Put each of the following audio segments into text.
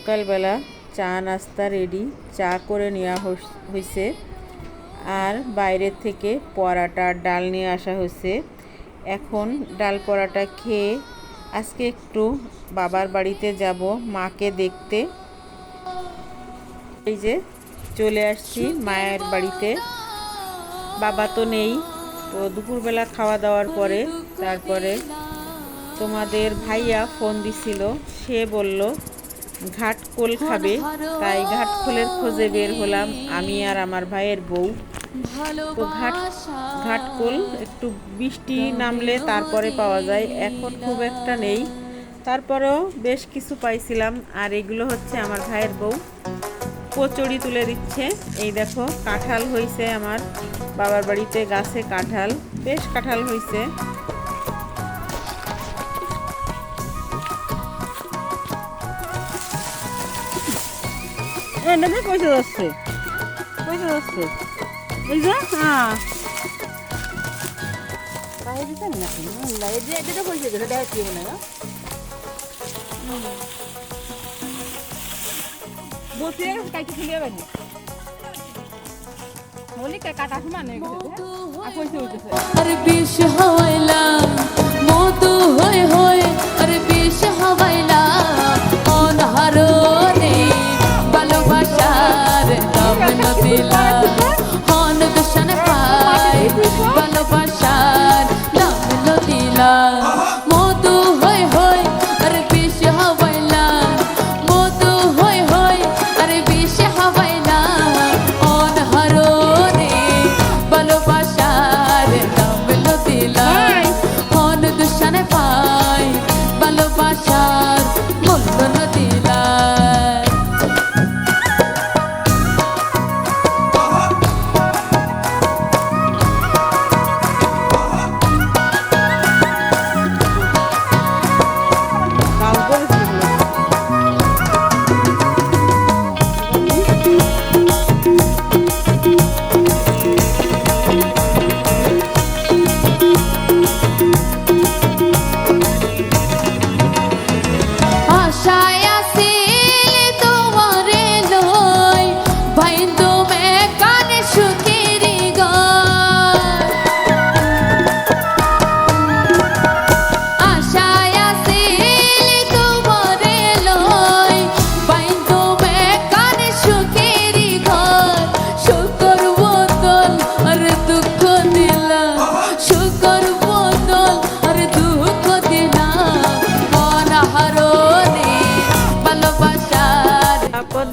সকালবেলা চা নাস্তা রেডি চা করে নেওয়া হয়েছে আর বাইরের থেকে পরাটা, ডাল নিয়ে আসা হয়েছে এখন ডাল পরাটা খেয়ে আজকে একটু বাবার বাড়িতে যাব, মাকে দেখতে। এই যে চলে আসছি মায়ের বাড়িতে। বাবা তো নেই, তো দুপুরবেলা খাওয়া দাওয়ার পরে তারপরে তোমাদের ভাইয়া ফোন দিছিল, সে বলল ঘাটকোল খাবে, তাই ঘাটকোলের খোঁজে বের হলাম আমি আর আমার ভাইয়ের বউ। তো ঘাট ঘাটকোল একটু বৃষ্টি নামলে তারপরে পাওয়া যায়, এখন খুব একটা নেই। তারপরেও বেশ কিছু পাইছিলাম, আর এগুলো হচ্ছে আমার ভাইয়ের বউ। কচুরি তুলে দিচ্ছে, এই দেখো, কাঁঠাল হয়েছে আমার। বাবার বাড়িতে গাছে কাঁঠাল, বেশ কাঁঠাল হয়েছে এ নেবে কইতে যাচ্ছে। কইতে যাচ্ছে। এই যে হ্যাঁ। কাহে দিছেন না না এই যে এটা কইছে গেছে দেখা কি বলে না বসে কাইতে আরে বিষ হওয়াইলা মধু হয়ে হয়ে আরে বিষ হওয়াইলা love.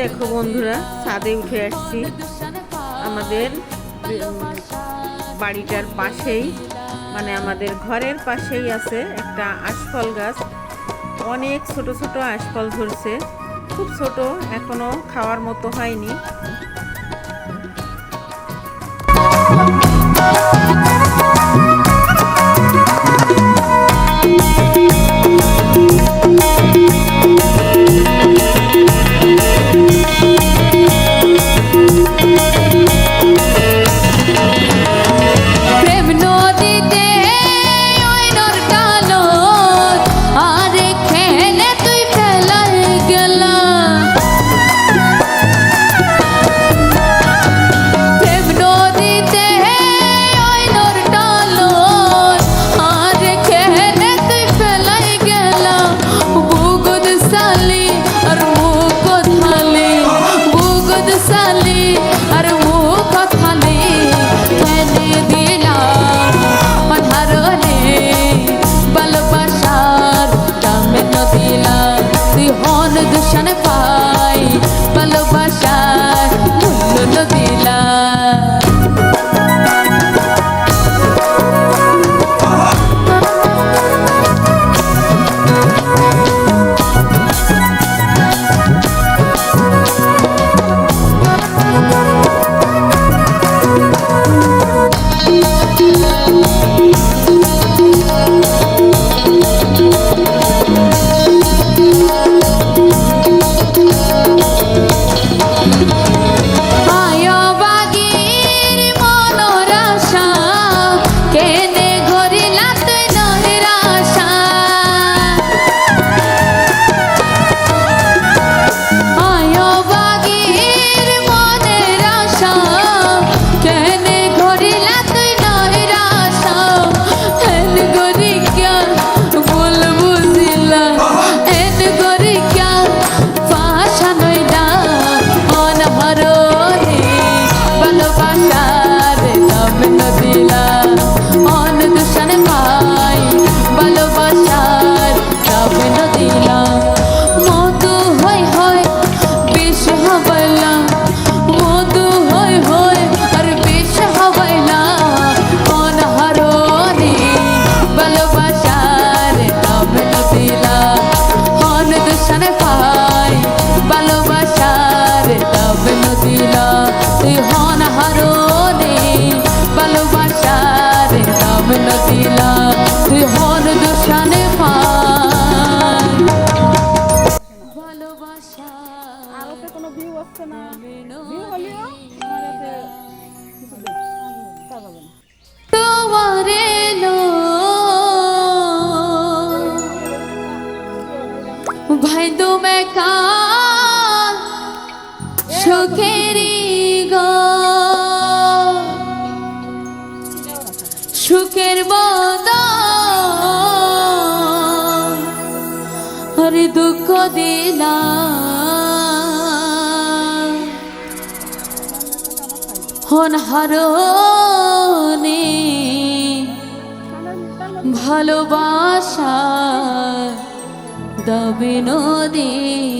দেখো বন্ধুরা, ছাদে উঠে আসছি। আমাদের বাড়িটার পাশেই মানে আমাদের ঘরের পাশেই আছে একটা আশফল গাছ। অনেক ছোট ছোট আশফল ধরছে। খুব ছোট, এখনও খাওয়ার মতো হয়নি। হনহারনে ভালোবাসা দবে নদিলা